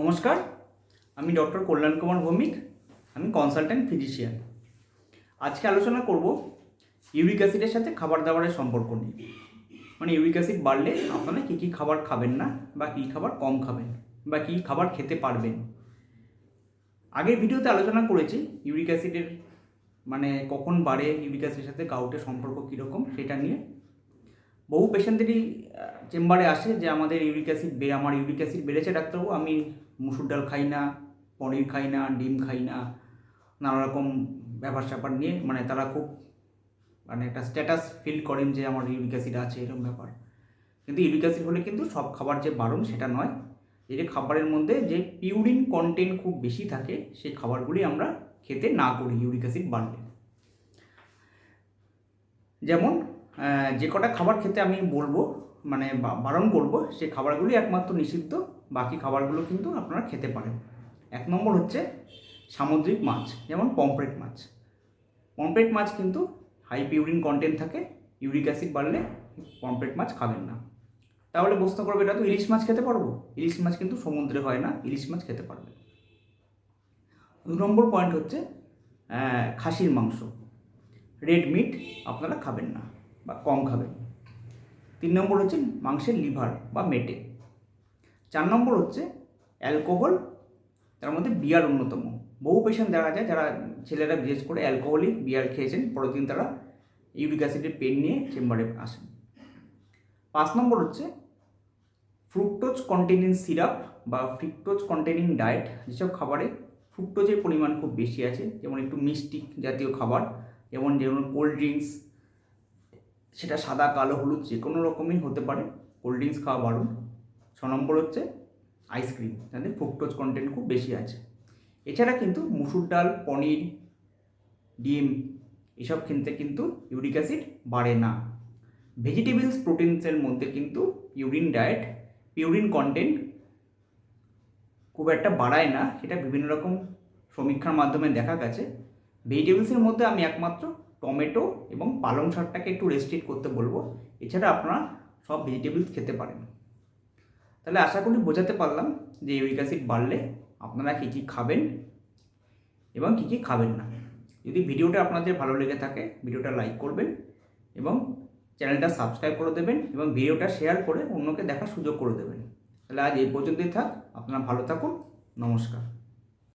নমস্কার, আমি ডক্টর কল্যাণ কুমার ভৌমিক, আমি কনসালট্যান্ট ফিজিশিয়ান আজকে আলোচনা করব ইউরিক অ্যাসিডের সাথে খাবার দাবারের সম্পর্ক নিয়ে। মানে ইউরিক অ্যাসিড বাড়লে আপনারা কী কী খাবার খাবেন না বা কী খাবার কম খাবেন বা কী খাবার খেতে পারবেন। আগের ভিডিওতে আলোচনা করেছি ইউরিক অ্যাসিডের মানে কখন বাড়ে ইউরিক অ্যাসিডের সাথে গাউটের সম্পর্ক কীরকম সেটা নিয়ে। বহু পেশেন্টেরই চেম্বারে আসে যে আমাদের ইউরিক অ্যাসিড বেড়ে আমার ইউরিক অ্যাসিড বেড়েছে ডাক্তারবাবু, আমি মুসুর ডাল খাই না, পনির খাই না, ডিম খাই না নানা রকম ব্যাপার স্যাপার নিয়ে মানে তারা খুব মানে একটা স্ট্যাটাস ফিল করেন যে আমার ইউরিক অ্যাসিড আছে এরকম ব্যাপার। কিন্তু ইউরিক অ্যাসিড হলে কিন্তু সব খাবার যে বারণ সেটা নয়। এই যে খাবারের মধ্যে যে পিউরিন কন্টেন্ট খুব বেশি থাকে, সেই খাবারগুলি আমরা খেতে না করি ইউরিক অ্যাসিড বাড়লে। যেমন যে কটা খাবার খেতে আমি বলব মানে বারণ করব, সেই খাবারগুলি একমাত্র নিষিদ্ধ। বাকি খাবারগুলো কিন্তু আপনারা খেতে পারেন। এক নম্বর হচ্ছে সামুদ্রিক মাছ, যেমন পমফ্রেট মাছ। পমফ্রেট মাছ কিন্তু হাই পিউরিন কন্টেন্ট থাকে ইউরিক অ্যাসিড বাড়লে পমফ্রেট মাছ খাবেন না। তাহলে প্রশ্ন করবে, এটা তো ইলিশ মাছ খেতে পারব? ইলিশ মাছ কিন্তু সমুদ্রে হয় না, ইলিশ মাছ খেতে পারবে দু নম্বর পয়েন্ট হচ্ছে খাসির মাংস। রেড মিট আপনারা খাবেন না বা কম খাবেন। তিন নম্বর হচ্ছে মাংসের লিভার বা মেটে। চার নম্বর হচ্ছে অ্যালকোহল তার মধ্যে বিয়ার অন্যতম। বহু পেশেন্ট দেখা যায় যারা ছেলেরা বিশেষ করে অ্যালকোহলিক বিয়ার খেয়েছেন পরের দিন তারা ইউরিক অ্যাসিডের পেন নিয়ে চেম্বারে আসেন। পাঁচ নম্বর হচ্ছে ফ্রুক্টোজ কন্টেনিং সিরাপ বা ফ্রিক্টোজ কন্টেনিং ডায়েট যেসব খাবারে ফ্রুক্টোজের পরিমাণ খুব বেশি আছে, যেমন একটু মিষ্টি জাতীয় খাবার, যেমন যেমন কোল্ড ড্রিঙ্কস সেটা সাদা, কালো, হলুদ যে কোনো রকমই হতে পারে কোল্ড ড্রিঙ্কস খাওয়া বারণ। ছ নম্বর হচ্ছে আইসক্রিম যাদের ফ্রুক্টোজ কন্টেন্ট খুব বেশি আছে। এছাড়া কিন্তু মুসুর ডাল, পনির, ডিম, এসব খেতে কিন্তু ইউরিক অ্যাসিড বাড়ে না। ভেজিটেবলস প্রোটিনসের মধ্যে কিন্তু ইউরিন ডায়েট পিউরিন কন্টেন্ট খুব একটা বাড়ায় না, সেটা বিভিন্ন রকম সমীক্ষার মাধ্যমে দেখা গেছে। ভেজিটেবলসের মধ্যে আমি একমাত্র টমেটো এবং পালং শাকটাকে একটু রেস্ট্রিক্ট করতে বলব। এছাড়া আপনারা সব ভেজিটেবলস খেতে পারেন। তাহলে আশা করি বোঝাতে পারলাম যে ইউরিক অ্যাসিড বাড়লে আপনারা কী কী খাবেন এবং কী কী খাবেন না। যদি ভিডিওটা আপনাদের ভালো লেগে থাকে, ভিডিওটা লাইক করবেন এবং চ্যানেলটা সাবস্ক্রাইব করে দেবেন এবং ভিডিওটা শেয়ার করে অন্যকে দেখার সুযোগ করে দেবেন। তাহলে আজ এই পর্যন্তই থাক, আপনারা ভালো থাকুন, নমস্কার।